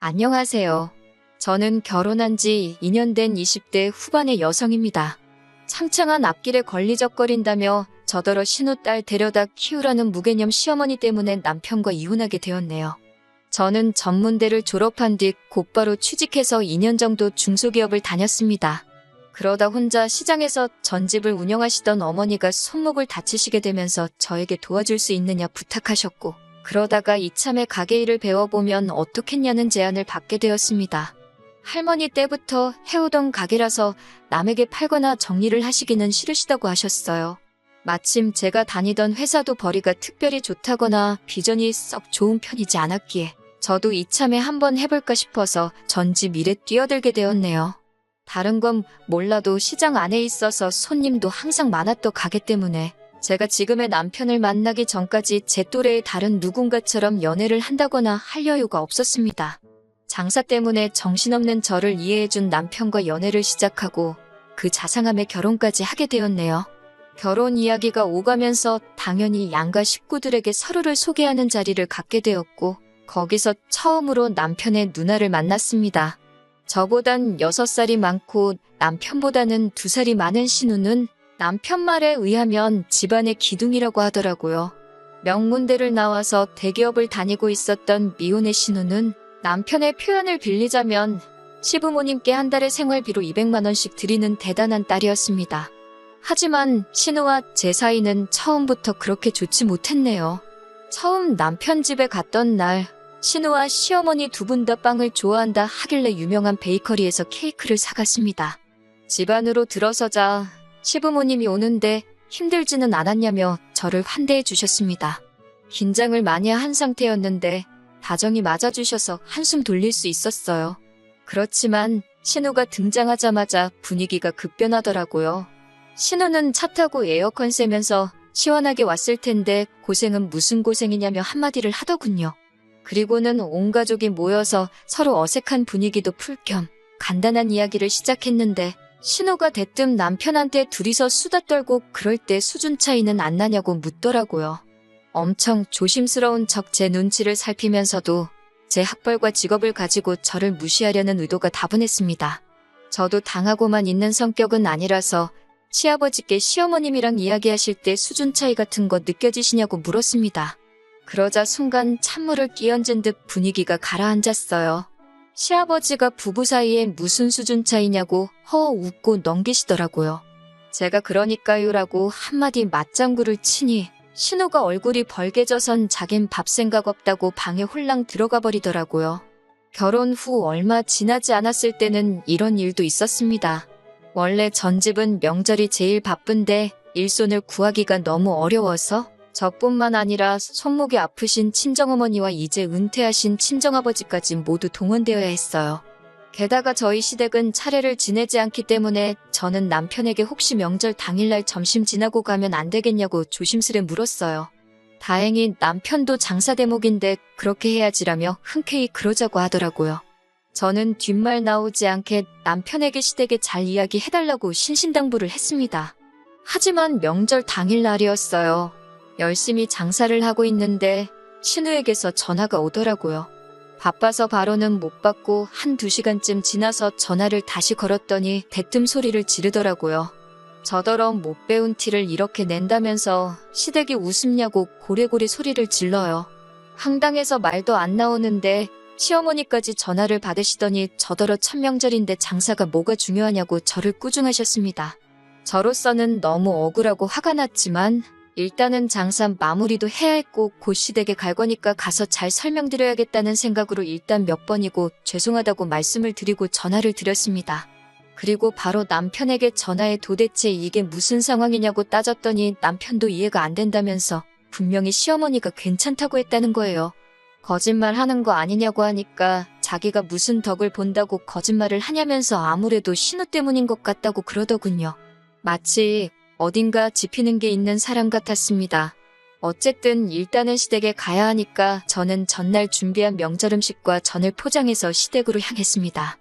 안녕하세요. 저는 결혼한 지 2년 된 20대 후반의 여성입니다. 창창한 앞길에 걸리적거린다며 저더러 신우 딸 데려다 키우라는 무개념 시어머니 때문에 남편과 이혼하게 되었네요. 저는 전문대를 졸업한 뒤 곧바로 취직해서 2년 정도 중소기업을 다녔습니다. 그러다 혼자 시장에서 전집을 운영하시던 어머니가 손목을 다치시게 되면서 저에게 도와줄 수 있느냐 부탁하셨고, 그러다가 이참에 가게 일을 배워보면 어떻겠냐는 제안을 받게 되었습니다. 할머니 때부터 해오던 가게라서 남에게 팔거나 정리를 하시기는 싫으시다고 하셨어요. 마침 제가 다니던 회사도 벌이가 특별히 좋다거나 비전이 썩 좋은 편이지 않았기에 저도 이참에 한번 해볼까 싶어서 전집 일에 뛰어들게 되었네요. 다른 건 몰라도 시장 안에 있어서 손님도 항상 많았던 가게 때문에 제가 지금의 남편을 만나기 전까지 제 또래의 다른 누군가처럼 연애를 한다거나 할 여유가 없었습니다. 장사 때문에 정신없는 저를 이해해준 남편과 연애를 시작하고 그 자상함에 결혼까지 하게 되었네요. 결혼 이야기가 오가면서 당연히 양가 식구들에게 서로를 소개하는 자리를 갖게 되었고 거기서 처음으로 남편의 누나를 만났습니다. 저보단 6살이 많고 남편보다는 2살이 많은 신우는 남편 말에 의하면 집안의 기둥이라고 하더라고요. 명문대를 나와서 대기업을 다니고 있었던 미혼의 신우는 남편의 표현을 빌리자면 시부모님께 한 달에 생활비로 200만원씩 드리는 대단한 딸이었습니다. 하지만 신우와 제 사이는 처음부터 그렇게 좋지 못했네요. 처음 남편 집에 갔던 날, 신우와 시어머니 두 분 다 빵을 좋아한다 하길래 유명한 베이커리에서 케이크를 사갔습니다. 집 안으로 들어서자 시부모님이 오는데 힘들지는 않았냐며 저를 환대해 주셨습니다. 긴장을 많이 한 상태였는데 다정히 맞아주셔서 한숨 돌릴 수 있었어요. 그렇지만 신우가 등장하자마자 분위기가 급변하더라고요. 신우는 차 타고 에어컨 쐬면서 시원하게 왔을 텐데 고생은 무슨 고생이냐며 한마디를 하더군요. 그리고는 온 가족이 모여서 서로 어색한 분위기도 풀 겸 간단한 이야기를 시작했는데 신우가 대뜸 남편한테 둘이서 수다 떨고 그럴 때 수준 차이는 안 나냐고 묻더라고요. 엄청 조심스러운 척 제 눈치를 살피면서도 제 학벌과 직업을 가지고 저를 무시하려는 의도가 다분했습니다. 저도 당하고만 있는 성격은 아니라서 시아버지께 시어머님이랑 이야기하실 때 수준 차이 같은 거 느껴지시냐고 물었습니다. 그러자 순간 찬물을 끼얹은 듯 분위기가 가라앉았어요. 시아버지가 부부 사이에 무슨 수준 차이냐고 허 웃고 넘기시더라고요. 제가 그러니까요라고 한마디 맞장구를 치니 신우가 얼굴이 벌개져선 자긴 밥 생각 없다고 방에 홀랑 들어가 버리더라고요. 결혼 후 얼마 지나지 않았을 때는 이런 일도 있었습니다. 원래 전 집은 명절이 제일 바쁜데 일손을 구하기가 너무 어려워서 저뿐만 아니라 손목이 아프신 친정어머니와 이제 은퇴하신 친정아버지까지 모두 동원되어야 했어요. 게다가 저희 시댁은 차례를 지내지 않기 때문에 저는 남편에게 혹시 명절 당일날 점심 지나고 가면 안 되겠냐고 조심스레 물었어요. 다행히 남편도 장사 대목인데 그렇게 해야지라며 흔쾌히 그러자고 하더라고요. 저는 뒷말 나오지 않게 남편에게 시댁에 잘 이야기해달라고 신신당부를 했습니다. 하지만 명절 당일날이었어요. 열심히 장사를 하고 있는데 신우에게서 전화가 오더라고요. 바빠서 바로는 못 받고 한두 시간쯤 지나서 전화를 다시 걸었더니 대뜸 소리를 지르더라고요. 저더러 못 배운 티를 이렇게 낸다면서 시댁이 웃음냐고 고래고래 소리를 질러요. 황당해서 말도 안 나오는데 시어머니까지 전화를 받으시더니 저더러 천명절인데 장사가 뭐가 중요하냐고 저를 꾸중하셨습니다. 저로서는 너무 억울하고 화가 났지만 일단은 장사 마무리도 해야 했고 곧 시댁에 갈 거니까 가서 잘 설명드려야겠다는 생각으로 일단 몇 번이고 죄송하다고 말씀을 드리고 전화를 드렸습니다. 그리고 바로 남편에게 전화해 도대체 이게 무슨 상황이냐고 따졌더니 남편도 이해가 안 된다면서 분명히 시어머니가 괜찮다고 했다는 거예요. 거짓말 하는 거 아니냐고 하니까 자기가 무슨 덕을 본다고 거짓말을 하냐면서 아무래도 신우 때문인 것 같다고 그러더군요. 마치 어딘가 지피는 게 있는 사람 같았습니다. 어쨌든 일단은 시댁에 가야 하니까 저는 전날 준비한 명절 음식과 전을 포장해서 시댁으로 향했습니다.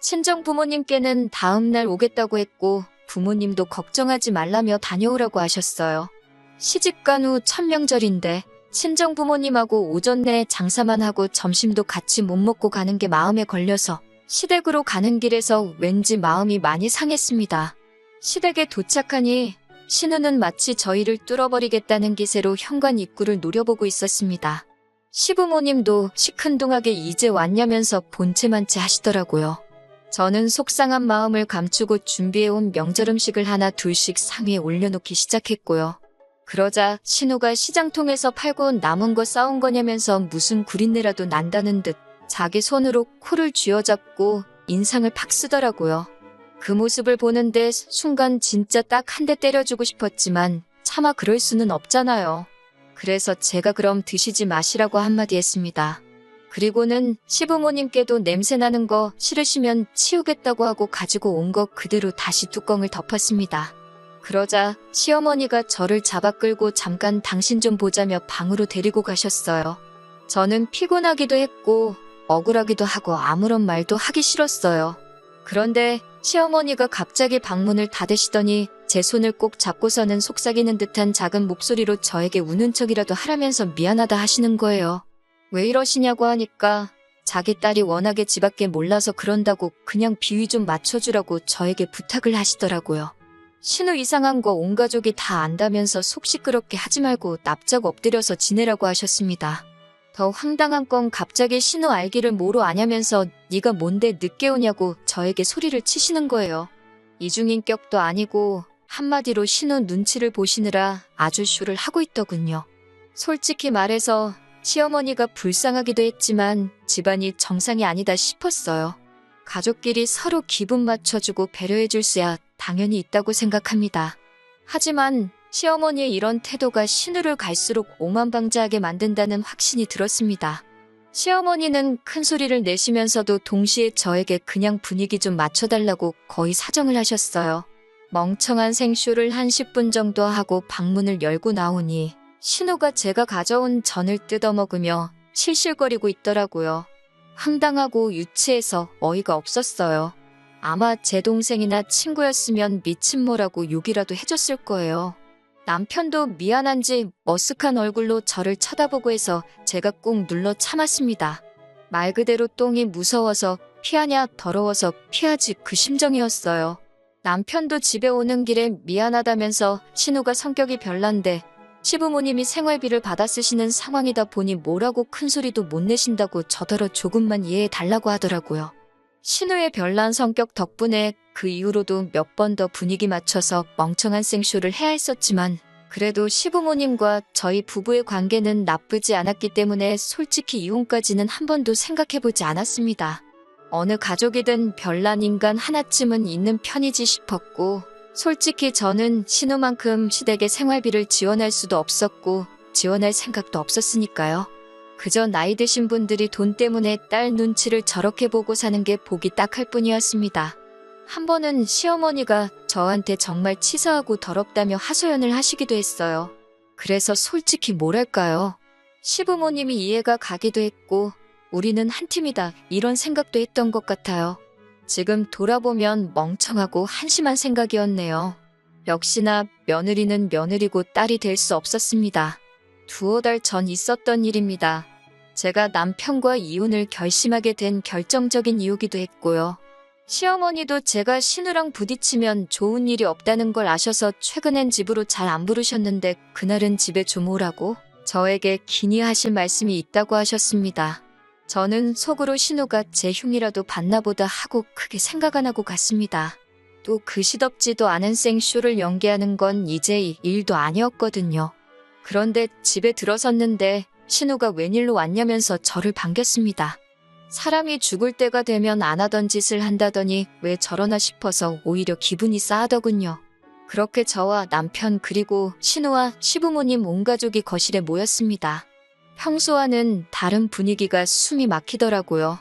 친정 부모님께는 다음날 오겠다고 했고 부모님도 걱정하지 말라며 다녀오라고 하셨어요. 시집간 후 첫 명절인데 친정 부모님하고 오전 내에 장사만 하고 점심도 같이 못 먹고 가는 게 마음에 걸려서 시댁으로 가는 길에서 왠지 마음이 많이 상했습니다. 시댁에 도착하니 신우는 마치 저희를 뚫어버리겠다는 기세로 현관 입구를 노려보고 있었습니다. 시부모님도 시큰둥하게 이제 왔냐면서 본체만치 하시더라고요. 저는 속상한 마음을 감추고 준비해온 명절 음식을 하나 둘씩 상위에 올려놓기 시작했고요. 그러자 신우가 시장통에서 팔고 온 남은 거 싸운 거냐면서 무슨 구린내라도 난다는 듯 자기 손으로 코를 쥐어잡고 인상을 팍 쓰더라고요. 그 모습을 보는데 순간 진짜 딱 한 대 때려주고 싶었지만 차마 그럴 수는 없잖아요. 그래서 제가 그럼 드시지 마시라고 한마디 했습니다. 그리고는 시부모님께도 냄새 나는 거 싫으시면 치우겠다고 하고 가지고 온 거 그대로 다시 뚜껑을 덮었습니다. 그러자 시어머니가 저를 잡아 끌고 잠깐 당신 좀 보자며 방으로 데리고 가셨어요. 저는 피곤하기도 했고 억울하기도 하고 아무런 말도 하기 싫었어요. 그런데 시어머니가 갑자기 방문을 닫으시더니 제 손을 꼭 잡고서는 속삭이는 듯한 작은 목소리로 저에게 우는 척이라도 하라면서 미안하다 하시는 거예요. 왜 이러시냐고 하니까 자기 딸이 워낙에 집 밖에 몰라서 그런다고 그냥 비위 좀 맞춰주라고 저에게 부탁을 하시더라고요. 신우 이상한 거 온 가족이 다 안다면서 속 시끄럽게 하지 말고 납작 엎드려서 지내라고 하셨습니다. 더 황당한 건 갑자기 신우 알기를 뭐로 아냐면서 네가 뭔데 늦게 오냐고 저에게 소리를 치시는 거예요. 이중인격도 아니고 한마디로 신우 눈치를 보시느라 아주 쇼를 하고 있더군요. 솔직히 말해서 시어머니가 불쌍하기도 했지만 집안이 정상이 아니다 싶었어요. 가족끼리 서로 기분 맞춰주고 배려해줄 수야 당연히 있다고 생각합니다. 하지만 시어머니의 이런 태도가 신우를 갈수록 오만방자하게 만든다는 확신이 들었습니다. 시어머니는 큰 소리를 내시면서도 동시에 저에게 그냥 분위기 좀 맞춰달라고 거의 사정을 하셨어요. 멍청한 생쇼를 한 10분 정도 하고 방문을 열고 나오니 신우가 제가 가져온 전을 뜯어먹으며 실실거리고 있더라고요. 황당하고 유치해서 어이가 없었어요. 아마 제 동생이나 친구였으면 미친모라고 욕이라도 해줬을 거예요. 남편도 미안한지 머쓱한 얼굴로 저를 쳐다보고 해서 제가 꾹 눌러 참았습니다. 말 그대로 똥이 무서워서 피하냐 더러워서 피하지 그 심정이었어요. 남편도 집에 오는 길에 미안하다면서 신우가 성격이 별난데 시부모님이 생활비를 받아 쓰시는 상황이다 보니 뭐라고 큰 소리도 못 내신다고 저더러 조금만 이해해 달라고 하더라고요. 신우의 별난 성격 덕분에 그 이후로도 몇 번 더 분위기 맞춰서 멍청한 생쇼를 해야 했었지만 그래도 시부모님과 저희 부부의 관계는 나쁘지 않았기 때문에 솔직히 이혼까지는 한 번도 생각해보지 않았습니다. 어느 가족이든 별난 인간 하나쯤은 있는 편이지 싶었고 솔직히 저는 신우만큼 시댁에 생활비를 지원할 수도 없었고 지원할 생각도 없었으니까요. 그저 나이 드신 분들이 돈 때문에 딸 눈치를 저렇게 보고 사는 게 보기 딱할 뿐이었습니다. 한 번은 시어머니가 저한테 정말 치사하고 더럽다며 하소연을 하시기도 했어요. 그래서 솔직히 뭐랄까요. 시부모님이 이해가 가기도 했고 우리는 한 팀이다 이런 생각도 했던 것 같아요. 지금 돌아보면 멍청하고 한심한 생각이었네요. 역시나 며느리는 며느리고 딸이 될 수 없었습니다. 두어 달 전 있었던 일입니다. 제가 남편과 이혼을 결심하게 된 결정적인 이유기도 했고요. 시어머니도 제가 신우랑 부딪히면 좋은 일이 없다는 걸 아셔서 최근엔 집으로 잘 안 부르셨는데 그날은 집에 좀 오라고 저에게 기니 하실 말씀이 있다고 하셨습니다. 저는 속으로 신우가 제 흉이라도 받나 보다 하고 크게 생각 안 하고 갔습니다. 또 그 시덥지도 않은 생쇼를 연기하는 건 이제 일도 아니었거든요. 그런데 집에 들어섰는데 신우가 웬일로 왔냐면서 저를 반겼습니다. 사람이 죽을 때가 되면 안 하던 짓을 한다더니 왜 저러나 싶어서 오히려 기분이 싸하더군요. 그렇게 저와 남편 그리고 신우와 시부모님 온 가족이 거실에 모였습니다. 평소와는 다른 분위기가 숨이 막히더라고요.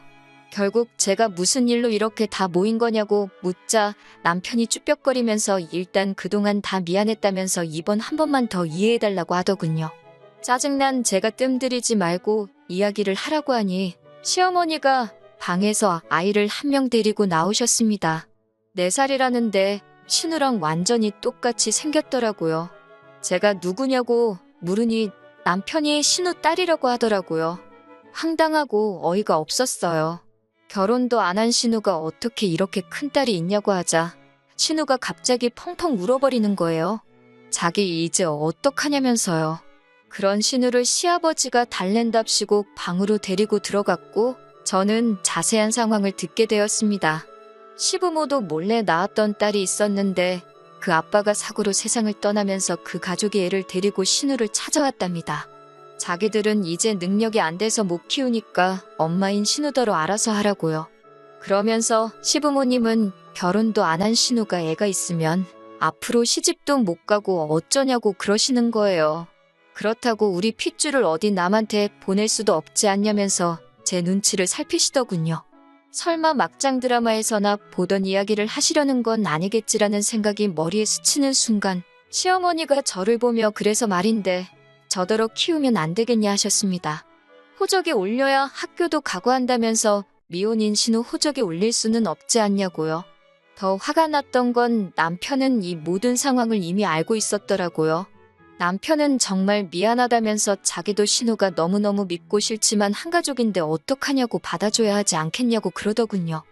결국 제가 무슨 일로 이렇게 다 모인 거냐고 묻자 남편이 쭈뼛거리면서 일단 그동안 다 미안했다면서 이번 한 번만 더 이해해달라고 하더군요. 짜증난 제가 뜸들이지 말고 이야기를 하라고 하니 시어머니가 방에서 아이를 한 명 데리고 나오셨습니다. 4살이라는데 신우랑 완전히 똑같이 생겼더라고요. 제가 누구냐고 물으니 남편이 신우 딸이라고 하더라고요. 황당하고 어이가 없었어요. 결혼도 안 한 신우가 어떻게 이렇게 큰 딸이 있냐고 하자 신우가 갑자기 펑펑 울어버리는 거예요. 자기 이제 어떡하냐면서요. 그런 신우를 시아버지가 달랜답시고 방으로 데리고 들어갔고 저는 자세한 상황을 듣게 되었습니다. 시부모도 몰래 낳았던 딸이 있었는데 그 아빠가 사고로 세상을 떠나면서 그 가족이 애를 데리고 신우를 찾아왔답니다. 자기들은 이제 능력이 안 돼서 못 키우니까 엄마인 신우더러 알아서 하라고요. 그러면서 시부모님은 결혼도 안 한 신우가 애가 있으면 앞으로 시집도 못 가고 어쩌냐고 그러시는 거예요. 그렇다고 우리 핏줄을 어디 남한테 보낼 수도 없지 않냐면서 제 눈치를 살피시더군요. 설마 막장 드라마에서나 보던 이야기를 하시려는 건 아니겠지라는 생각이 머리에 스치는 순간 시어머니가 저를 보며 그래서 말인데 저더러 키우면 안 되겠냐 하셨습니다. 호적에 올려야 학교도 가고 한다면서 미혼인 신우 호적에 올릴 수는 없지 않냐고요. 더 화가 났던 건 남편은 이 모든 상황을 이미 알고 있었더라고요. 남편은 정말 미안하다면서 자기도 신우가 너무너무 믿고 싫지만 한 가족인데 어떡하냐고 받아줘야 하지 않겠냐고 그러더군요.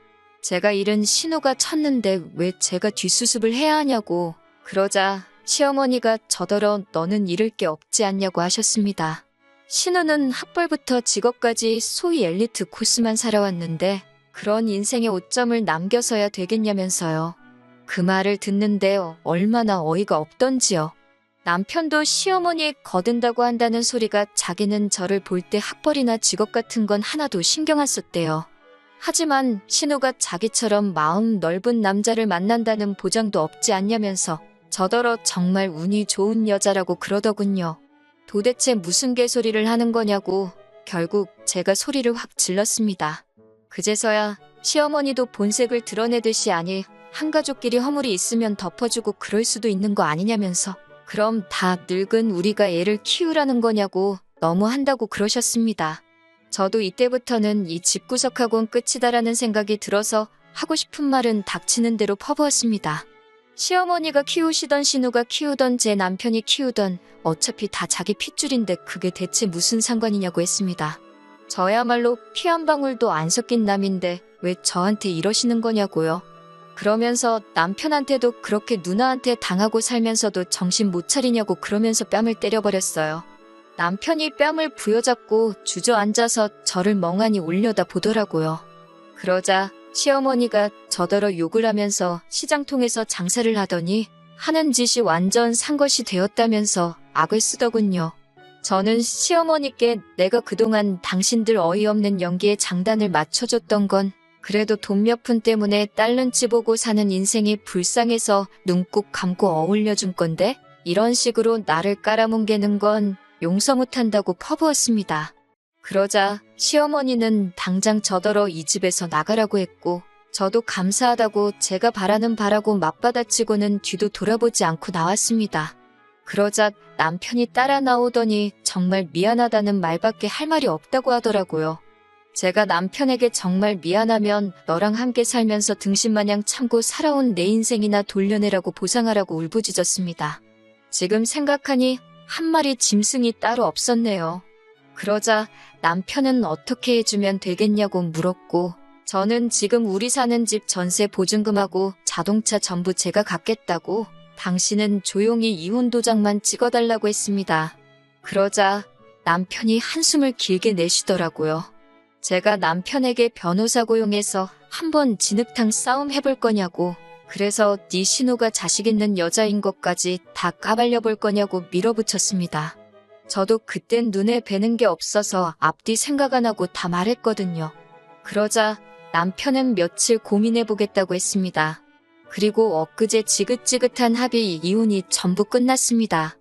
제가 잃은 신우가 쳤는데 왜 제가 뒷수습을 해야 하냐고 그러자 시어머니가 저더러 너는 잃을 게 없지 않냐고 하셨습니다. 신우는 학벌부터 직업까지 소위 엘리트 코스만 살아왔는데 그런 인생의 오점을 남겨서야 되겠냐면서요. 그 말을 듣는데 얼마나 어이가 없던지요. 남편도 시어머니 거든다고 한다는 소리가 자기는 저를 볼 때 학벌이나 직업 같은 건 하나도 신경 안 썼대요. 하지만 신우가 자기처럼 마음 넓은 남자를 만난다는 보장도 없지 않냐면서 저더러 정말 운이 좋은 여자라고 그러더군요. 도대체 무슨 개소리를 하는 거냐고 결국 제가 소리를 확 질렀습니다. 그제서야 시어머니도 본색을 드러내듯이 아니 한 가족끼리 허물이 있으면 덮어주고 그럴 수도 있는 거 아니냐면서 그럼 다 늙은 우리가 애를 키우라는 거냐고 너무 한다고 그러셨습니다. 저도 이때부터는 이 집구석하고는 끝이다라는 생각이 들어서 하고 싶은 말은 닥치는 대로 퍼부었습니다. 시어머니가 키우시던 신우가 키우던 제 남편이 키우던 어차피 다 자기 핏줄인데 그게 대체 무슨 상관이냐고 했습니다. 저야말로 피 한 방울도 안 섞인 남인데 왜 저한테 이러시는 거냐고요. 그러면서 남편한테도 그렇게 누나한테 당하고 살면서도 정신 못 차리냐고 그러면서 뺨을 때려버렸어요. 남편이 뺨을 부여잡고 주저앉아서 저를 멍하니 올려다 보더라고요. 그러자 시어머니가 저더러 욕을 하면서 시장통에서 장사를 하더니 하는 짓이 완전 산 것이 되었다면서 악을 쓰더군요. 저는 시어머니께 내가 그동안 당신들 어이없는 연기에 장단을 맞춰줬던 건 그래도 돈 몇 푼 때문에 딸 눈치 보고 사는 인생이 불쌍해서 눈 꼭 감고 어울려준 건데 이런 식으로 나를 깔아뭉개는 건 용서 못한다고 퍼부었습니다. 그러자 시어머니는 당장 저더러 이 집에서 나가라고 했고 저도 감사하다고 제가 바라는 바라고 맞받아치고는 뒤도 돌아보지 않고 나왔습니다. 그러자 남편이 따라 나오더니 정말 미안하다는 말밖에 할 말이 없다고 하더라고요. 제가 남편에게 정말 미안하면 너랑 함께 살면서 등신마냥 참고 살아온 내 인생이나 돌려내라고 보상하라고 울부짖었습니다. 지금 생각하니 한 마리 짐승이 따로 없었네요. 그러자 남편은 어떻게 해주면 되겠냐고 물었고 저는 지금 우리 사는 집 전세 보증금하고 자동차 전부 제가 갚겠다고 당신은 조용히 이혼 도장만 찍어달라고 했습니다. 그러자 남편이 한숨을 길게 내쉬더라고요. 제가 남편에게 변호사 고용해서 한번 진흙탕 싸움 해볼 거냐고 그래서 네 신우가 자식 있는 여자인 것까지 다 까발려 볼 거냐고 밀어붙였습니다. 저도 그땐 눈에 뵈는 게 없어서 앞뒤 생각 안 하고 다 말했거든요. 그러자 남편은 며칠 고민해 보겠다고 했습니다. 그리고 엊그제 지긋지긋한 합의 이혼이 전부 끝났습니다.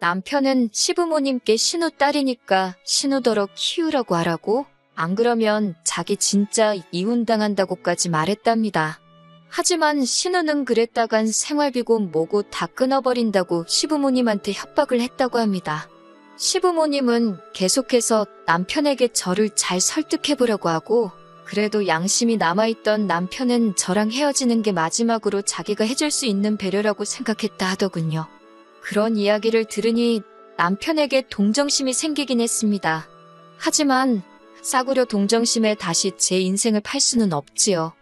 남편은 시부모님께 신우 딸이니까 신우더러 키우라고 하라고 안 그러면 자기 진짜 이혼당한다고까지 말했답니다. 하지만 신우는 그랬다간 생활비고 뭐고 다 끊어버린다고 시부모님한테 협박을 했다고 합니다. 시부모님은 계속해서 남편에게 저를 잘 설득해보려고 하고 그래도 양심이 남아있던 남편은 저랑 헤어지는 게 마지막으로 자기가 해줄 수 있는 배려라고 생각했다 하더군요. 그런 이야기를 들으니 남편에게 동정심이 생기긴 했습니다. 하지만 싸구려 동정심에 다시 제 인생을 팔 수는 없지요.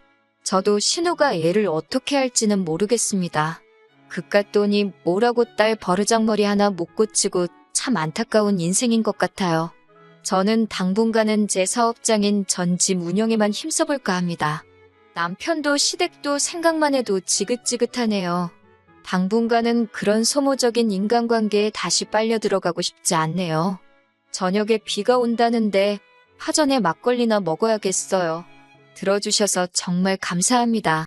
저도 신우가 애를 어떻게 할지는 모르겠습니다. 그깟 돈이 뭐라고 딸 버르장머리 하나 못 고치고 참 안타까운 인생인 것 같아요. 저는 당분간은 제 사업장인 전집 운영에만 힘써볼까 합니다. 남편도 시댁도 생각만 해도 지긋지긋하네요. 당분간은 그런 소모적인 인간관계에 다시 빨려 들어가고 싶지 않네요. 저녁에 비가 온다는데 파전에 막걸리나 먹어야겠어요. 들어주셔서 정말 감사합니다.